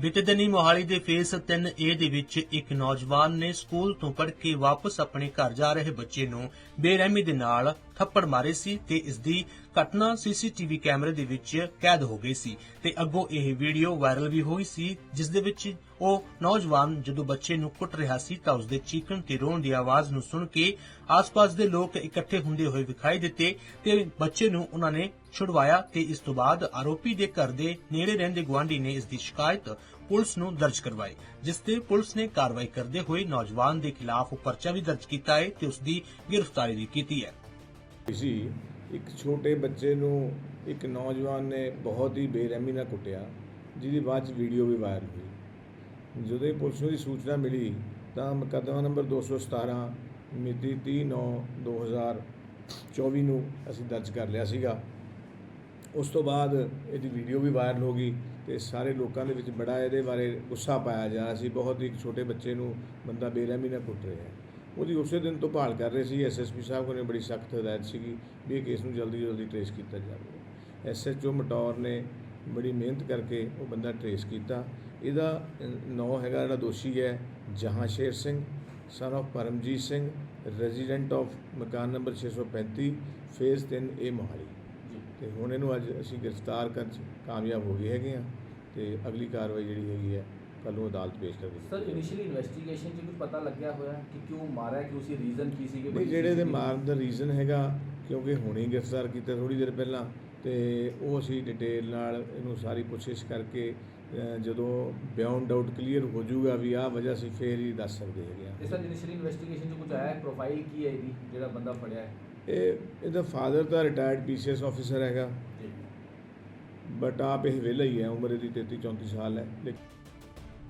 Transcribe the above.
ਬੀਤੇ ਦਿਨੀ ਮੋਹਾਲੀ ਦੇ ਫੇਸ 3A ਦੇ ਵਿੱਚ ਇੱਕ ਨੌਜਵਾਨ ਨੇ ਸਕੂਲ ਤੋਂ ਪੜ੍ਹ ਕੇ ਵਾਪਸ ਆਪਣੇ ਘਰ ਜਾ ਰਹੇ ਬੱਚੇ ਨੂੰ ਬੇਰਹਿਮੀ ਦੇ ਨਾਲ ਥੱਪੜ ਮਾਰੇ ਸੀ ਤੇ ਇਸ ਦੀ ਘਟਨਾ ਸੀਸੀਟੀਵੀ ਕੈਮਰੇ ਦੇ ਵਿੱਚ ਕੈਦ ਹੋ ਗਈ ਸੀ ਤੇ ਅੱਗੋਂ ਇਹ ਵੀਡੀਓ ਵਾਇਰਲ ਵੀ ਹੋਈ ਸੀ, ਜਿਸ ਦੇ ਵਿੱਚ ਉਹ ਨੌਜਵਾਨ ਜਦੋਂ ਬੱਚੇ ਨੂੰ ਕੁੱਟ ਰਿਹਾ ਸੀ ਤਾਂ ਉਸਦੇ ਚੀਕਣ ਤੇ ਰੋਣ ਦੀ ਆਵਾਜ਼ ਨੂੰ ਸੁਣ ਕੇ ਆਸ-ਪਾਸ ਦੇ ਲੋਕ ਇਕੱਠੇ ਹੁੰਦੇ ਹੋਏ ਵਿਖਾਈ ਦਿੱਤੇ ਤੇ ਬੱਚੇ ਨੂੰ ਉਹਨਾਂ ਨੇ ਛੁਡਵਾਇਆ ਤੇ ਇਸ ਤੋਂ ਬਾਅਦ ਆਰੋਪੀ ਦੇ ਘਰ ਦੇ ਨੇੜੇ ਰਹਿੰਦੇ ਗੁਆਂਢੀ ਨੇ ਇਸ ਦੀ ਸ਼ਿਕਾਇਤ ਪੁਲਿਸ ਨੂੰ ਦਰਜ ਕਰਵਾਈ, ਜਿਸ ਤੇ ਪੁਲਿਸ ਨੇ ਕਾਰਵਾਈ ਕਰਦੇ ਹੋਏ ਨੌਜਵਾਨ ਦੇ ਖਿਲਾਫ ਪਰਚਾ ਵੀ ਦਰਜ ਕੀਤਾ ਹੈ ਤੇ ਉਸ ਦੀ ਗ੍ਰਿਫਤਾਰੀ ਵੀ ਕੀਤੀ ਹੈ। ਸੀ। ਇੱਕ ਛੋਟੇ ਬੱਚੇ ਨੂੰ ਇੱਕ ਨੌਜਵਾਨ ਨੇ ਬਹੁਤ ਹੀ ਬੇਰਹਿਮੀ ਨਾਲ ਕੁੱਟਿਆ, ਜਿਹਦੀ ਬਾਅਦ ਚ ਵੀਡੀਓ ਵੀ ਵਾਇਰਲ ਹੋਈ। ਜਦੋਂ ਇਹ ਪੁਲਿਸ ਨੂੰ ਦੀ ਸੂਚਨਾ ਮਿਲੀ, ਤਾਂ ਮੁਕੱਦਮਾ ਨੰਬਰ 217 ਮਿਤੀ 30/9/2024 ਨੂੰ ਅਸੀਂ ਦਰਜ ਕਰ ਲਿਆ ਸੀਗਾ। ਉਸ ਤੋਂ ਬਾਅਦ ਇਹਦੀ ਵੀਡੀਓ ਵੀ ਵਾਇਰਲ ਹੋ ਗਈ ਤੇ ਸਾਰੇ ਲੋਕਾਂ ਦੇ ਵਿੱਚ ਬੜਾ ਇਹਦੇ ਬਾਰੇ ਗੁੱਸਾ ਪਾਇਆ ਜਾ ਰਿਹਾ ਸੀ। ਬਹੁਤ ਹੀ ਇੱਕ ਛੋਟੇ ਬੱਚੇ ਨੂੰ ਬੰਦਾ ਬੇਰਹਿਮੀ ਨਾਲ ਕੁੱਟ ਰਿਹਾ ਹੈ। ਉਹਦੀ ਉਸੇ ਦਿਨ ਤੋਂ ਭਾਲ ਕਰ ਰਹੇ ਸੀ ਐਸਐਸਪੀ ਸਾਹਿਬ ਕੋਲ ਨੇ ਬੜੀ ਸਖਤ ਹਦਾਇਤ ਸੀਗੀ ਵੀ ਇਹ ਕੇਸ ਨੂੰ ਜਲਦੀ ਜਲਦੀ ਟ੍ਰੇਸ ਕੀਤਾ ਜਾਵੇ। ਐਸਐਚਓ ਮਟੌਰ ਨੇ ਬੜੀ ਮਿਹਨਤ ਕਰਕੇ ਉਹ ਬੰਦਾ ਟ੍ਰੇਸ ਕੀਤਾ। ਇਹਦਾ ਨਾਂ ਹੈਗਾ ਜਿਹੜਾ ਦੋਸ਼ੀ ਹੈ Jahansher Singh son of Paramjit Singh resident of ਮਕਾਨ ਨੰਬਰ 635 ਫੇਜ਼ 3 ਏ ਮੋਹਾਲੀ। ਤੇ ਹੁਣ ਇਹਨੂੰ ਅੱਜ ਅਸੀਂ ਗ੍ਰਿਫਤਾਰ ਕਰਨ 'ਚ ਕਾਮਯਾਬ ਹੋ ਗਏ ਹੈਗੇ ਆ ਤੇ ਅਗਲੀ ਕਾਰਵਾਈ ਜਿਹੜੀ ਹੈਗੀ ਹੈ ਕੱਲ੍ਹ ਨੂੰ ਅਦਾਲਤ ਪੇਸ਼ ਕਰ ਦਿੱਤੀ। ਸਰ ਇਨੀਸ਼ੀਅਲੀ ਇਨਵੈਸਟੀਗੇਸ਼ਨ 'ਚ ਕੁਝ ਪਤਾ ਲੱਗਿਆ ਹੋਇਆ ਕਿ ਕਿਉਂ ਮਾਰਿਆ ਕਿ ਉਸੇ ਰੀਜ਼ਨ ਕੀ ਸੀ ਕਿ ਨਹੀਂ ਜਿਹੜੇ ਦੇ ਮਾਰਨ ਦਾ ਰੀਜ਼ਨ ਹੈਗਾ ਕਿਉਂਕਿ ਹੁਣੇ ਹੀ ਗ੍ਰਿਫਤਾਰ ਕੀਤਾ ਥੋੜੀ ਦੇਰ ਪਹਿਲਾਂ ਤੇ ਉਹ ਅਸੀਂ ਡਿਟੇਲ ਨਾਲ ਇਹਨੂੰ ਸਾਰੀ ਕੋਸ਼ਿਸ਼ ਕਰਕੇ ਜਦੋਂ ਬਿਯੋਂਡ ਡਾਊਟ ਕਲੀਅਰ ਹੋ ਜਾਊਗਾ ਵੀ ਆਹ ਵਜ੍ਹਾ ਸੀ ਫੇਰ ਹੀ ਦੱਸ ਸਕਦੇ ਹੈਗੇ ਤੇ ਆ ਸਰ ਇਨੀਸ਼ੀਅਲੀ ਇਨਵੈਸਟੀਗੇਸ਼ਨ 'ਚ ਕੁਝ ਆਇਆ? ਹੈ ਪ੍ਰੋਫਾਈਲ ਕੀ ਹੈ ਇਹਦੀ ਜਿਹੜਾ ਬੰਦਾ ਫੜਿਆ ਹੈ? ਇਹ ਇਹਦਾ ਫਾਦਰ ਤਾਂ ਰਿਟਾਇਰਡ ਪੀਸੀਐਸ ਆਫੀਸਰ ਹੈਗਾ। ਜੀ। ਬਟ ਆਪ ਇਹ ਵਿਹਲਾ ਹੀ ਹੈ ਉਮਰ ਇਹਦੀ 33 34 ਸਾਲ ਹੈ। ਲੇਕਿਨ